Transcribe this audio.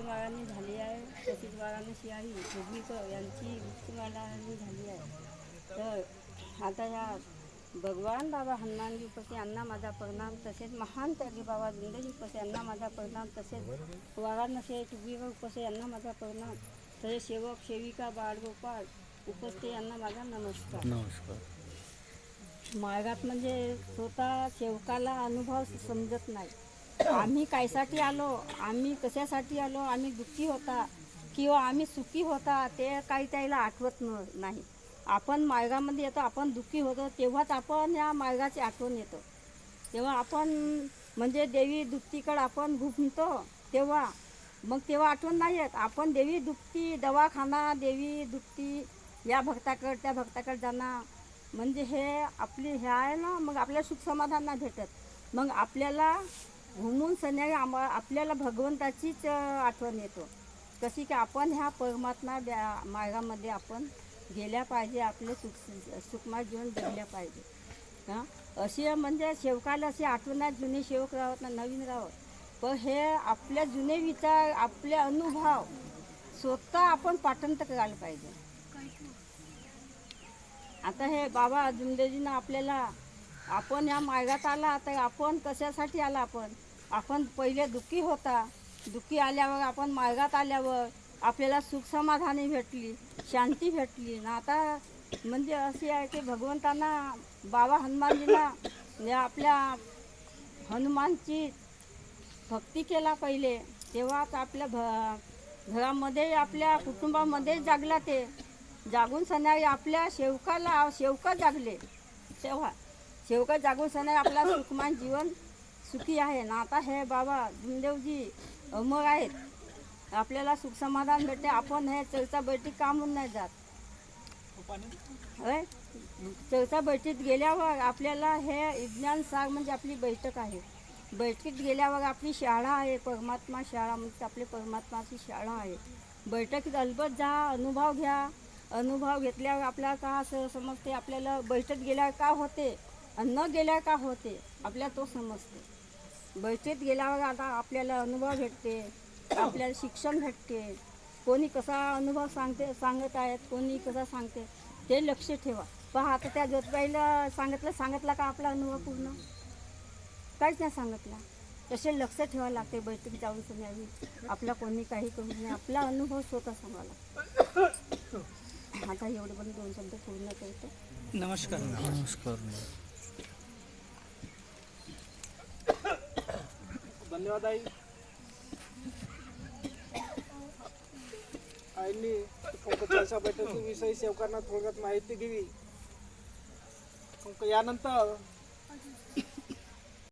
माळांनी झाली आहे. तशीच वाराणसी आहे भूमिकर यांची मुक्तिमालांनी झाली आहे. तर आता या भगवान बाबा हनुमानजी उपसे यांना माझा परिणाम तसेच महान त्यागी बाबा जिंदगी उपसे यांना माझा परिणाम तसेच वाराणसी टुबीकर उपसे यांना माझा परिणाम तसेच सेवक सेविका बाळगोपाळ उपस्थे यांना माझा नमस्कार. नमस्कार. मार्गात म्हणजे स्वतः सेवकाला अनुभव समजत नाही. आम्ही कायसाठी आलो? आम्ही कशासाठी आलो? आम्ही दुःखी होता किंवा आम्ही सुखी होता ते काही त्याला आठवत न नाही. आपण मार्गामध्ये येतो आपण दुःखी होतो तेव्हाच आपण या मार्गाची आठवण येतो. तेव्हा आपण म्हणजे देवी दुःखीकडे आपण घुमतो तेव्हा. मग तेव्हा आठवण नाही येत. आपण देवी दुःखी दवाखाना देवी दुःखी या भक्ताकडे त्या भक्ताकडे जाणं. म्हणजे हे आपली हे आहे ना मग आपल्या सुख समाधान नाही भेटत. मग आपल्याला घुमून सन्या आम्हा आपल्याला भगवंताचीच आठवण येतो. कशी की आपण ह्या परमात्मा द्या- मार्गामध्ये आपण गेल्या पाहिजे आपले सुख सुखमा जीवन जगल्या पाहिजे. हां? अशी म्हणजे शेवकाला अशी आठवण आहे जुने शेवक राहत ना नवीन राहत. पण हे आपल्या जुने विचार आपले अनुभव स्वतः आपण पाठंत करायला पाहिजे. आता हे बाबा जुमदेजीनं आपल्याला आपण या मार्गात आला तर आपण कशासाठी आला आपण? आपण पहिले दुःखी होता. दुःखी आल्यावर आपण मार्गात आल्यावर आपल्याला सुख समाधानी भेटली शांती भेटली. ना आता म्हणजे अशी आहे की भगवंतांना बाबा हनुमानजीला या आपल्या हनुमानची भक्ती केला पहिले. तेव्हाच आपल्या भ घरामध्ये आपल्या कुटुंबामध्ये जागला ते. जागून सणाई आपल्या शेवकाला शेवका जागले. तेव्हा शेवका जागून सण आपला सुखमान जीवन सुखी आहे ना आता हे बाबा धुमदेवजी अमर आहेत. आपल्याला सुख समाधान भेटते आपण हे चर्चा बैठक कामून नाही जात. चर्चा बैठकीत गेल्यावर आपल्याला हे विज्ञान सार म्हणजे आपली बैठक आहे. बैठकीत गेल्यावर आपली शाळा आहे परमात्मा शाळा म्हणजे आपली परमात्माची शाळा आहे. बैठकीत अलबत जा अनुभव घ्या. अनुभव घेतल्यावर आपल्याला का असं समजते? आपल्याला बैठक गेल्यावर का होते? आणि न गेल्यावर का होते आपल्याला तो समजते. बैठकीत गेल्यावर आता आपल्याला अनुभव भेटते आपल्याला शिक्षण भेटते. कोणी कसा अनुभव सांगते सांगत आहेत कोणी कसा सांगते ते लक्ष ठेवा. पहा आता त्या ज्योतिबाईला सांगितलं सांगितला का आपला अनुभव पूर्ण? काहीच नाही सांगितला. तसे लक्ष ठेवायला लागते बैठक जाऊन सुनावी आपला कोणी काही करू नये आपला अनुभव स्वतः सांगावा आता एवढे पण दोन शब्द पूर्ण करतो. नमस्कार. नमस्कार. धन्यवाद आई. आईंनी पंकजाच्या बैठकीविषयी सेवकांना थोडक्यात माहिती दिली. मग यानंतर